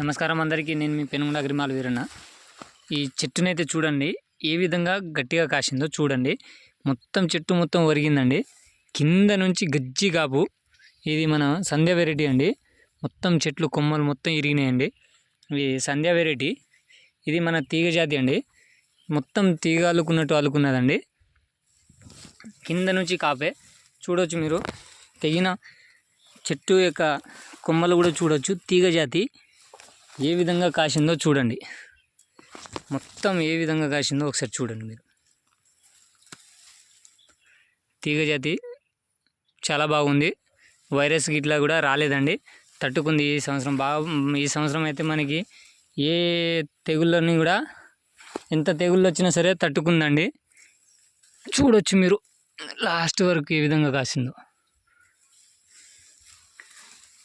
నమస్కారం అందరికీ. నేను మీ పెనుగుండ అగ్రిమాల వీరన్న. ఈ చెట్టునైతే చూడండి ఏ విధంగా గట్టిగా కాసిందో చూడండి. మొత్తం చెట్టు మొత్తం ఒరిగిందండి. కింద నుంచి గజ్జి కాపు. ఇది మన సంధ్యా వెరైటీ అండి. మొత్తం చెట్లు కొమ్మలు మొత్తం ఇరిగినాయండి. ఇది సంధ్యా వెరైటీ. ఇది మన తీగ జాతి అండి. మొత్తం తీగ అల్లుకున్నట్టు అల్లుకున్నదండి. కింద నుంచి కాపే. చూడవచ్చు మీరు. తెగిన చెట్టు యొక్క కొమ్మలు కూడా చూడవచ్చు తీగ జాతి. ఏ విధంగా కాసిందో చూడండి. మొత్తం ఏ విధంగా కాసిందో ఒకసారి చూడండి మీరు. తీగజాతి చాలా బాగుంది. వైరస్ గిట్లా కూడా రాలేదండి. తట్టుకుంది ఈ సంవత్సరం. బాగా ఈ సంవత్సరం అయితే మనకి ఏ తెగుళ్ళని కూడా ఎంత తెగుళ్ళు వచ్చినా సరే తట్టుకుందండి. చూడొచ్చు మీరు లాస్ట్ వరకు ఏ విధంగా కాసిందో.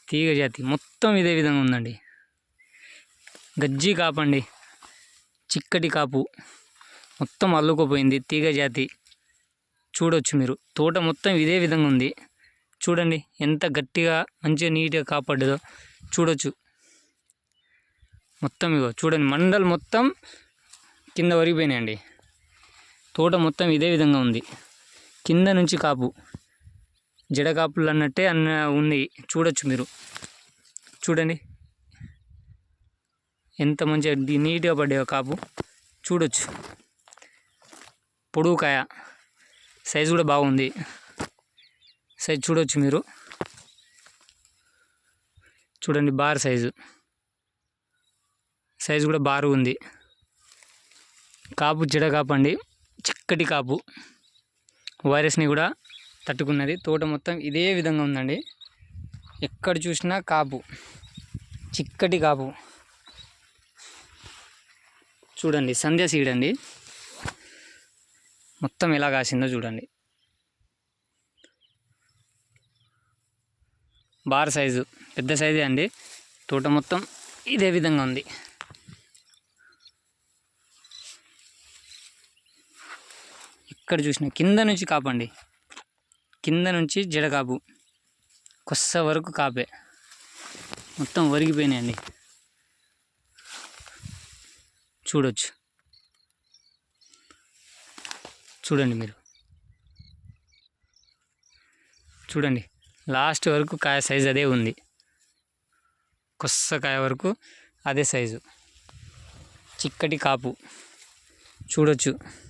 తీగజాతి మొత్తం ఇదే విధంగా ఉందండి. గజ్జి కాపండి. చిక్కటి కాపు. మొత్తం అల్లుకుపోయింది తీగ జాతి. చూడొచ్చు మీరు. తోట మొత్తం ఇదే విధంగా ఉంది. చూడండి ఎంత గట్టిగా మంచిగా నీట్గా కాపాడదో. చూడొచ్చు. మొత్తం ఇగో చూడండి మండలు మొత్తం కింద వరిగిపోయినాయండి. తోట మొత్తం ఇదే విధంగా ఉంది. కింద నుంచి కాపు. జడ కాపులు అన్నట్టే అన్న ఉంది. చూడొచ్చు మీరు. చూడండి. ఎంత మంచిగా నీట్గా పడ్డాయో కాపు. చూడొచ్చు. పొడుగు కాయ. సైజు కూడా బాగుంది. సైజు చూడొచ్చు మీరు. చూడండి బార్ సైజు. సైజు కూడా బారు ఉంది. కాపు జడ కాపు అండి. చిక్కటి కాపు. వైరస్ని కూడా తట్టుకున్నది. తోట మొత్తం ఇదే విధంగా ఉందండి. ఎక్కడ చూసినా కాపు. చిక్కటి కాపు. చూడండి సంధ్య సీడ్ అండి. మొత్తం ఎలా కాసిందో చూడండి. బార్ సైజు పెద్ద సైజే అండి. తోట మొత్తం ఇదే విధంగా ఉంది. ఎక్కడ చూసినా కింద నుంచి కాపండి కింద నుంచి జడ కాపు. కొస్స వరకు కాపే. మొత్తం ఒరిగిపోయినాయండి. చూడొచ్చు. చూడండి మీరు. చూడండి. లాస్ట్ వరకు కాయ సైజు అదే ఉంది. కొస్స కాయ వరకు అదే సైజు. చిక్కటి కాపు. చూడొచ్చు.